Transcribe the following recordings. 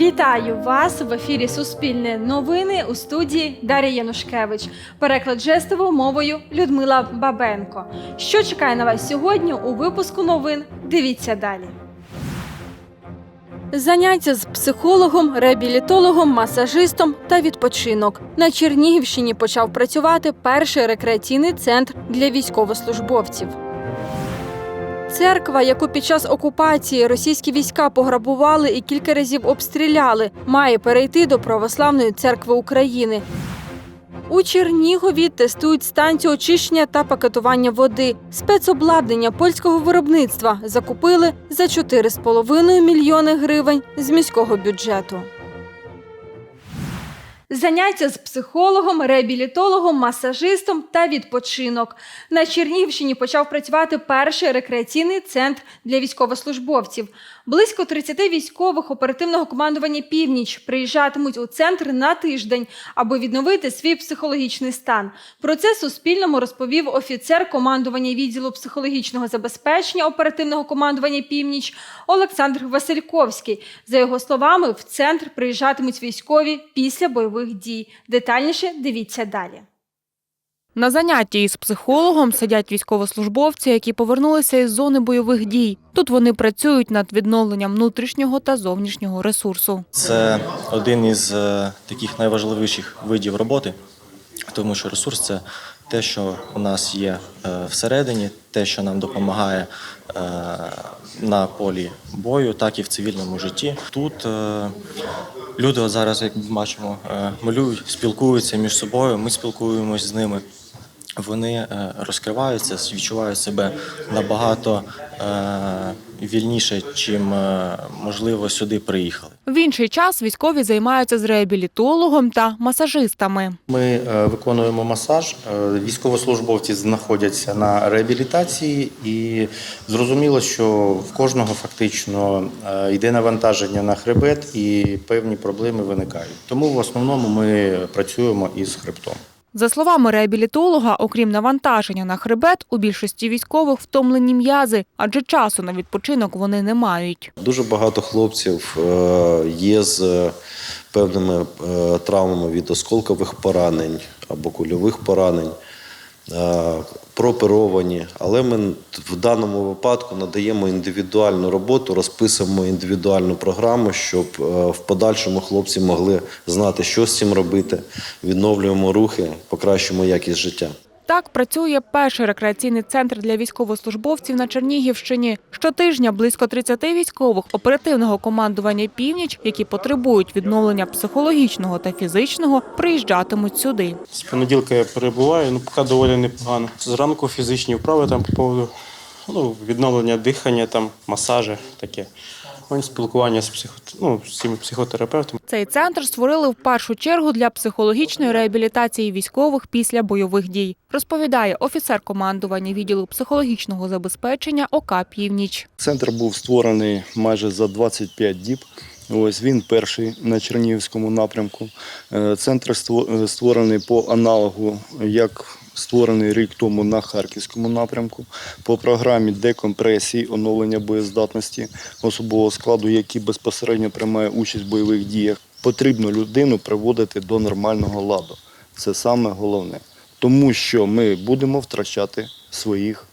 Вітаю вас в ефірі Суспільне новини у студії Дар'я Янушкевич. Переклад жестовою мовою Людмила Бабенко. Що чекає на вас сьогодні у випуску новин? Дивіться далі. Заняття з психологом, реабілітологом, масажистом та відпочинок. На Чернігівщині почав працювати перший рекреаційний центр для військовослужбовців. Церква, яку під час окупації російські війська пограбували і кілька разів обстріляли, має перейти до Православної церкви України. У Чернігові тестують станцію очищення та пакетування води. Спецобладнання польського виробництва закупили за 4,5 мільйони гривень з міського бюджету. Заняття з психологом, реабілітологом, масажистом та відпочинок. На Чернігівщині почав працювати перший рекреаційний центр для військовослужбовців. Близько 30 військових оперативного командування Північ приїжджатимуть у центр на тиждень, аби відновити свій психологічний стан. Про це Суспільному розповів офіцер командування відділу психологічного забезпечення оперативного командування Північ Олександр Васильковський. За його словами, в центр приїжджатимуть військові після бойових дій. Детальніше дивіться далі. На занятті із психологом сидять військовослужбовці, які повернулися із зони бойових дій. Тут вони працюють над відновленням внутрішнього та зовнішнього ресурсу. Це один із е, таких найважливіших видів роботи, тому що ресурс це те, що у нас є е, всередині, те, що нам допомагає е, на полі бою, так і в цивільному житті. Тут люди зараз, як бачимо, малюють, спілкуються між собою. Ми спілкуємось з ними. Вони е, розкриваються, відчувають себе набагато е, вільніше, чим е, можливо сюди приїхали. В інший час військові займаються з реабілітологом та масажистами. Ми виконуємо масаж. Військовослужбовці знаходяться на реабілітації, і зрозуміло, що в кожного фактично йде навантаження на хребет, і певні проблеми виникають. Тому в основному ми працюємо із хребтом. За словами реабілітолога, окрім навантаження на хребет, у більшості військових втомлені м'язи, адже часу на відпочинок вони не мають. Дуже багато хлопців е, є з е, певними е, травмами від осколкових поранень або кульових поранень, прооперовані. Але ми в даному випадку надаємо індивідуальну роботу, розписуємо індивідуальну програму, щоб е, в подальшому хлопці могли знати, що з цим робити. Відновлюємо рухи, покращимо якість життя. Так працює перший рекреаційний центр для військовослужбовців на Чернігівщині. Щотижня близько 30 військових оперативного командування «Північ», які потребують відновлення психологічного та фізичного, приїжджатимуть сюди. З понеділка я перебуваю, ну поки доволі непогано. Зранку фізичні вправи там по поводу ну, відновлення дихання, там, масажі таке. Спілкування з, психо... ну, з цими психотерапевтами. Цей центр створили в першу чергу для психологічної реабілітації військових після бойових дій, розповідає офіцер командування відділу психологічного забезпечення ОК «Північ». Центр був створений майже за 25 діб. Ось він перший на Чернігівському напрямку. Е, Центр ство- е, створений по аналогу, як створений рік тому на Харківському напрямку, по програмі декомпресії, оновлення боєздатності особового складу, який безпосередньо приймає участь в бойових діях. Потрібно людину приводити до нормального ладу. Це саме головне. Тому що ми будемо втрачати своїх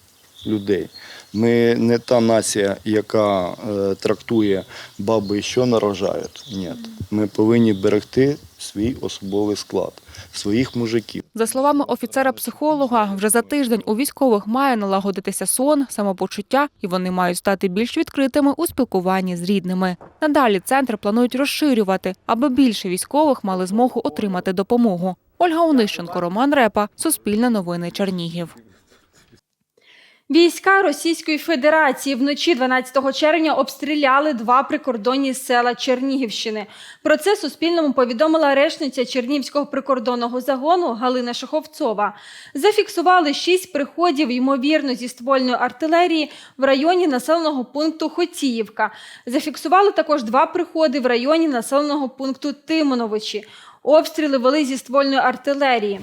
людей. Ми не та нація, яка е, трактує баби, що нарожають. Ні. Ми повинні берегти свій особовий склад, своїх мужиків. За словами офіцера-психолога, вже за тиждень у військових має налагодитися сон, самопочуття, і вони мають стати більш відкритими у спілкуванні з рідними. Надалі центр планують розширювати, аби більше військових мали змогу отримати допомогу. Ольга Онищенко, Роман Репа, Суспільне новини Чернігів. Війська Російської Федерації вночі 12 червня обстріляли два прикордонні села Чернігівщини. Про це Суспільному повідомила речниця Чернігівського прикордонного загону Галина Шаховцова. Зафіксували шість приходів, ймовірно, зі ствольної артилерії в районі населеного пункту Хотіївка. Зафіксували також два приходи в районі населеного пункту Тимоновичі. Обстріли вели зі ствольної артилерії.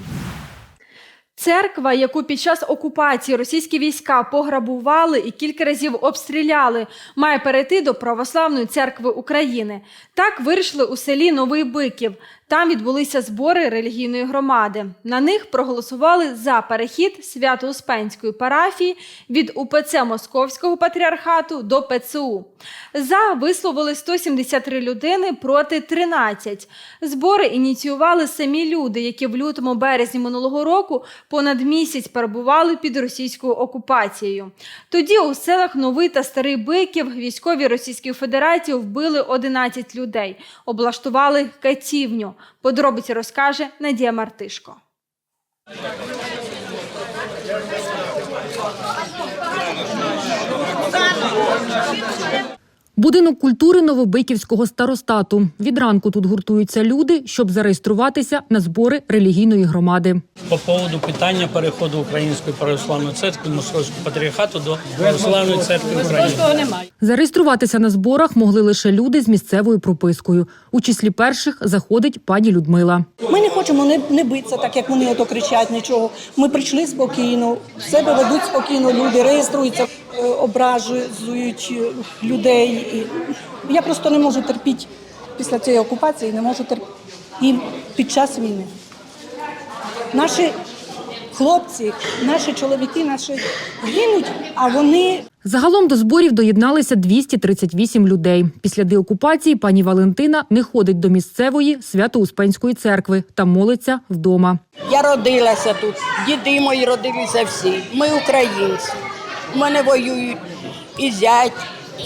Церква, яку під час окупації російські війська пограбували і кілька разів обстріляли, має перейти до Православної церкви України. Так вирішили у селі Новий Биків. Там відбулися збори релігійної громади. На них проголосували за перехід Свято-Успенської парафії від УПЦ Московського патріархату до ПЦУ. За висловили 173 людини проти 13. Збори ініціювали самі люди, які в лютому березні минулого року понад місяць перебували під російською окупацією. Тоді у селах Новий та Старий Биків військові Російської Федерації вбили 11 людей, облаштували катівню. Подробиці розкаже Надія Мартишко. Будинок культури Новобиківського старостату. Від ранку тут гуртуються люди, щоб зареєструватися на збори релігійної громади. по поводу питання переходу Української православної церкви Московського патріархату до Православної церкви України. Зареєструватися на зборах могли лише люди з місцевою пропискою. У числі перших заходить пані Людмила. Ми не хочемо не, не битися, так як вони ото кричать нічого. Ми прийшли спокійно, себе ведуть спокійно, люди реєструються, е, ображують людей. І я просто не можу терпіти після цієї окупації, не можу терпіти і під час війни. Наші хлопці, наші чоловіки, наші гинуть, а вони Загалом до зборів доєдналися 238 людей. Після деокупації пані Валентина не ходить до місцевої свято-успенської церкви та молиться вдома. Я родилася тут, діди мої родилися всі. Ми українці. У мене воюють і зять,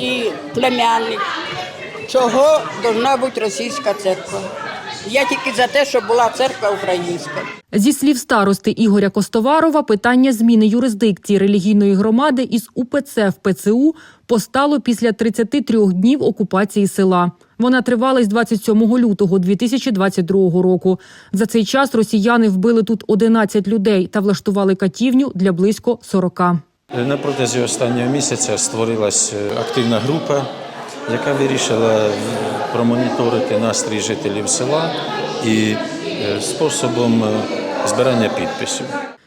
і племянник. Чого должна бути російська церква? Я тільки за те, щоб була церква українська. Зі слів старости Ігоря Костоварова, питання зміни юрисдикції релігійної громади із УПЦ в ПЦУ постало після 33 днів окупації села. Вона тривала з 27 лютого 2022 року. За цей час росіяни вбили тут 11 людей та влаштували катівню для близько 40. На протязі останнього місяця створилась е, активна група, яка вирішила промоніторити настрій жителів села і е, способом е, збирання підписів.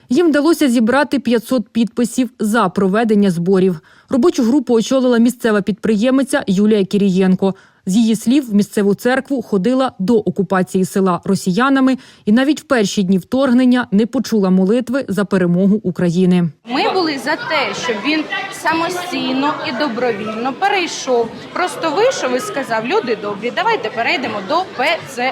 Їм вдалося зібрати 500 підписів за проведення зборів. Робочу групу очолила місцева підприємиця Юлія Кірієнко. З її слів, в місцеву церкву ходила до окупації села росіянами і навіть в перші дні вторгнення не почула молитви за перемогу України. Ми були за те, щоб він самостійно і добровільно перейшов. Просто вийшов і сказав: люди добрі, давайте перейдемо до ПЦУ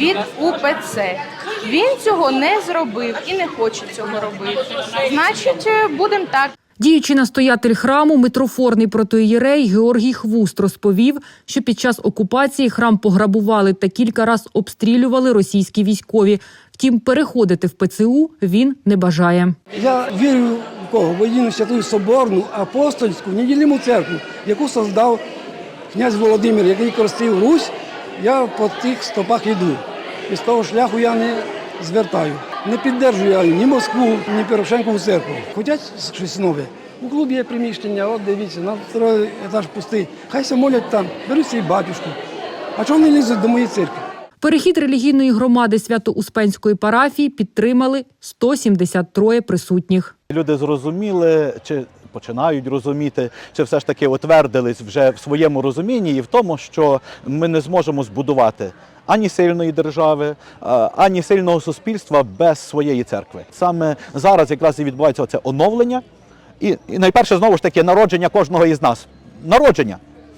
від УПЦ. Він цього не зробив і не хоче цього робити. Значить, будемо так. Діючий настоятель храму, митрофорний протоїєрей Георгій Хвуст розповів, що під час окупації храм пограбували та кілька раз обстрілювали російські військові. Втім, переходити в ПЦУ він не бажає. Я вірю в кого? В єдину святу соборну апостольську неділиму церкву, яку создав князь Володимир, який користив Русь. Я по тих стопах йду. І з того шляху я не звертаю. Не піддержую я ні Москву, ні Порошенкову церкву. Хочуть щось нове. У клубі є приміщення, от дивіться, на второй етаж пустий. Хай се молять там, беруть свій батюшку. А чого вони лізуть до моєї церкви? Перехід релігійної громади Свято-Успенської парафії підтримали 173 присутніх. Люди зрозуміли, чи починають розуміти, чи все ж таки утвердились вже в своєму розумінні і в тому, що ми не зможемо збудувати ані сильної держави, ані сильного суспільства без своєї церкви. Саме зараз якраз і відбувається це оновлення, і, і найперше знову ж таки народження кожного із нас. Народження,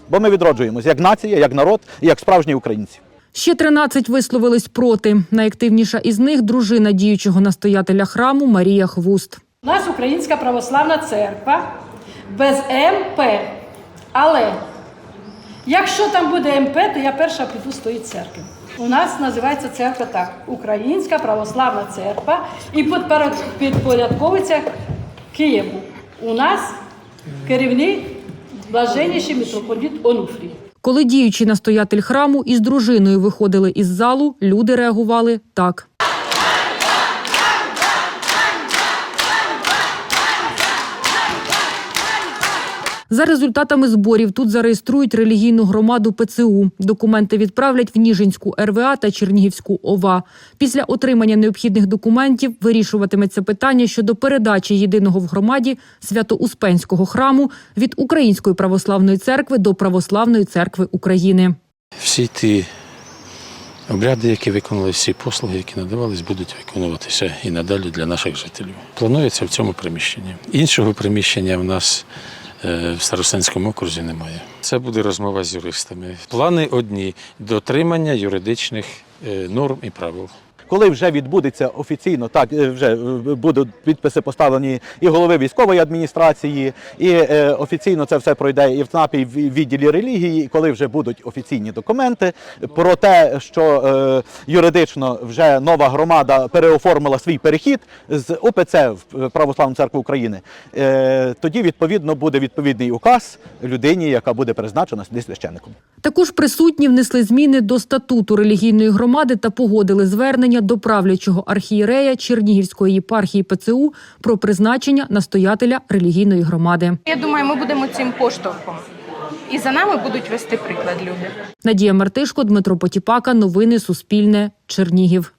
бо ми відроджуємось як нація, як народ і як справжні українці. Ще 13 висловились проти. Найактивніша із них дружина діючого настоятеля храму Марія Хвуст. У нас Українська православна церква без МП. Але якщо там буде МП, то я перша піду з тої церкви. У нас називається церква так: Українська православна церква і підпоряд- підпорядковується Києву. У нас керівник блаженніший митрополіт Онуфрій. Коли діючий настоятель храму із дружиною виходили із залу, люди реагували так. За результатами зборів тут зареєструють релігійну громаду ПЦУ. Документи відправлять в Ніжинську РВА та Чернігівську ОВА. Після отримання необхідних документів вирішуватиметься питання щодо передачі єдиного в громаді Свято-Успенського храму від Української православної церкви до Православної церкви України. Всі ті обряди, які виконували, всі послуги, які надавались, будуть виконуватися і надалі для наших жителів. Планується в цьому приміщенні. Іншого приміщення в нас в Старостинському окрузі немає. Це буде розмова з юристами. Плани одні дотримання юридичних е, норм і правил. Коли вже відбудеться офіційно, так е, вже е, будуть підписи поставлені і голови військової адміністрації, і е, офіційно це все пройде і в ЦНАПі, і в відділі релігії. Коли вже будуть офіційні документи про те, що е, юридично вже нова громада переоформила свій перехід з ОПЦ в Православну церкву України, е, тоді відповідно буде відповідний указ людині, яка буде призначена сюди священником. Також присутні внесли зміни до статуту релігійної громади та погодили звернення до правлячого архієрея Чернігівської єпархії ПЦУ про призначення настоятеля релігійної громади. Я думаю, ми будемо цим поштовхом. І за нами будуть вести приклад люди. Надія Мартишко, Дмитро Потіпака. Новини Суспільне. Чернігів.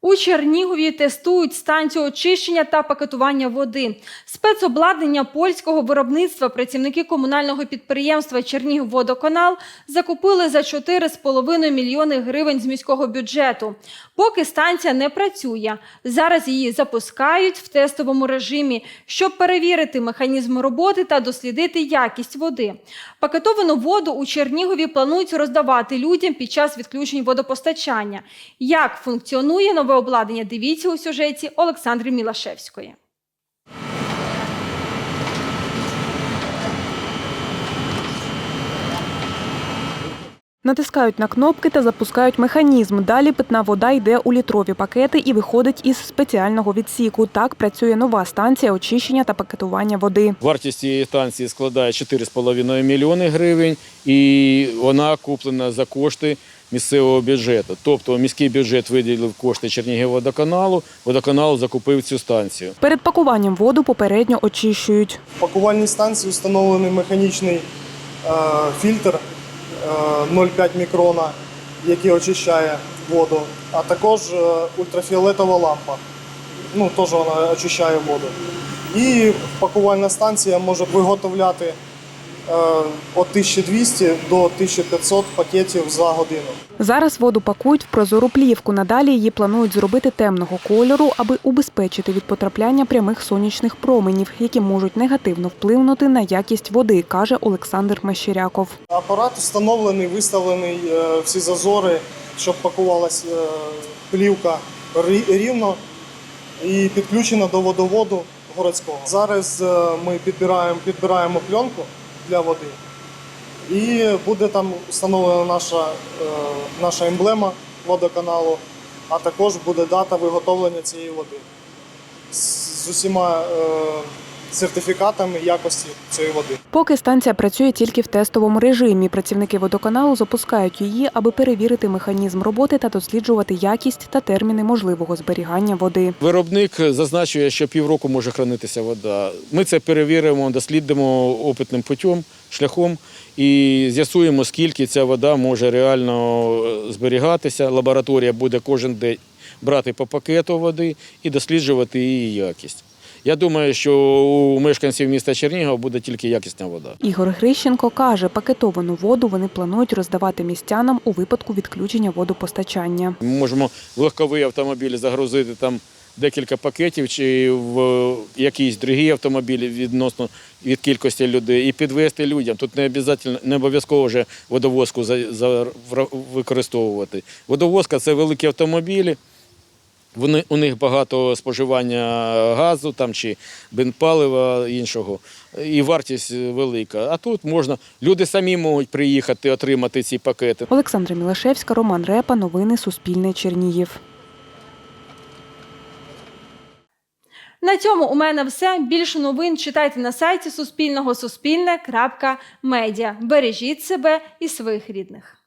У Чернігові тестують станцію очищення та пакетування води. Спецобладнання польського виробництва працівники комунального підприємства Чернігівводоканал закупили за 4,5 мільйони гривень з міського бюджету. Поки станція не працює, зараз її запускають в тестовому режимі, щоб перевірити механізм роботи та дослідити якість води. Пакетовану воду у Чернігові планують роздавати людям під час відключень водопостачання. Як функціонує нове обладнання? Дивіться у сюжеті Олександри Мілашевської. Натискають на кнопки та запускають механізм. Далі питна вода йде у літрові пакети і виходить із спеціального відсіку. Так працює нова станція очищення та пакетування води. Вартість цієї станції складає 4,5 мільйони гривень, і вона куплена за кошти місцевого бюджету. Тобто міський бюджет виділив кошти Чернігівводоканалу, водоканал закупив цю станцію. Перед пакуванням воду попередньо очищують. В пакувальній станції встановлений механічний е, фільтр 0,5 мікрона, який очищає воду, а також е, ультрафіолетова лампа. Ну, теж вона очищає воду. І пакувальна станція може виготовляти е, від 1200 до 1500 пакетів за годину. Зараз воду пакують в прозору плівку. Надалі її планують зробити темного кольору, аби убезпечити від потрапляння прямих сонячних променів, які можуть негативно вплинути на якість води, каже Олександр Мещеряков. Апарат встановлений, виставлений е, всі зазори, щоб пакувалась е, плівка рівно і підключена до водоводу городського. Зараз е, ми підбираємо, підбираємо пленку для води, і буде там встановлена наша, е, наша емблема водоканалу, а також буде дата виготовлення цієї води. З, з усіма е, сертифікатами якості цієї води. Поки станція працює тільки в тестовому режимі, працівники водоканалу запускають її, аби перевірити механізм роботи та досліджувати якість та терміни можливого зберігання води. Виробник зазначує, що півроку може хранитися вода. Ми це перевіримо, дослідимо опитним путем, шляхом і з'ясуємо, скільки ця вода може реально е, зберігатися. Лабораторія буде кожен день брати по пакету води і досліджувати її якість. Я думаю, що у мешканців міста Чернігова буде тільки якісна вода. Ігор Грищенко каже, пакетовану воду вони планують роздавати містянам у випадку відключення водопостачання. Ми можемо в легковий автомобіль загрузити там декілька пакетів чи в якийсь другий автомобіль відносно від кількості людей і підвезти людям. Тут не обов'язково не обов'язково вже водовозку за, за, використовувати. Водовозка це великі автомобілі. Вони, у них багато споживання газу там, чи бенпалива іншого, і вартість велика. А тут можна, люди самі можуть приїхати, отримати ці пакети. Олександра Мілашевська, Роман Репа. Новини Суспільне Чернігів. На цьому у мене все. Більше новин читайте на сайті Суспільного Суспільне.Медіа. Бережіть себе і своїх рідних.